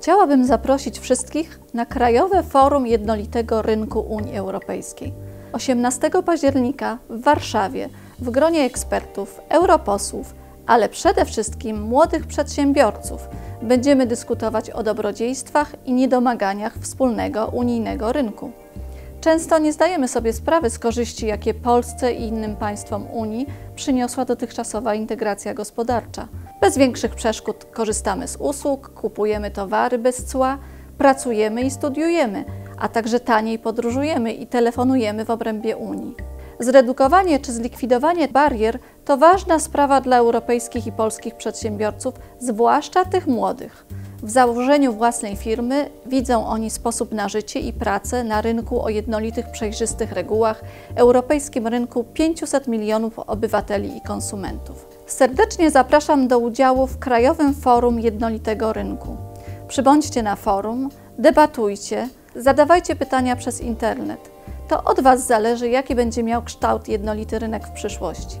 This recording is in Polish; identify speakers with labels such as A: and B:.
A: Chciałabym zaprosić wszystkich na Krajowe Forum Jednolitego Rynku Unii Europejskiej. 18 października w Warszawie w gronie ekspertów, europosłów, ale przede wszystkim młodych przedsiębiorców będziemy dyskutować o dobrodziejstwach i niedomaganiach wspólnego unijnego rynku. Często nie zdajemy sobie sprawy z korzyści, jakie Polsce i innym państwom Unii przyniosła dotychczasowa integracja gospodarcza. Bez większych przeszkód korzystamy z usług, kupujemy towary bez cła, pracujemy i studiujemy, a także taniej podróżujemy i telefonujemy w obrębie Unii. Zredukowanie czy zlikwidowanie barier to ważna sprawa dla europejskich i polskich przedsiębiorców, zwłaszcza tych młodych. W założeniu własnej firmy widzą oni sposób na życie i pracę na rynku o jednolitych, przejrzystych regułach, europejskim rynku 500 milionów obywateli i konsumentów. Serdecznie zapraszam do udziału w Krajowym Forum Jednolitego Rynku. Przybądźcie na forum, debatujcie, zadawajcie pytania przez internet. To od Was zależy, jaki będzie miał kształt jednolity rynek w przyszłości.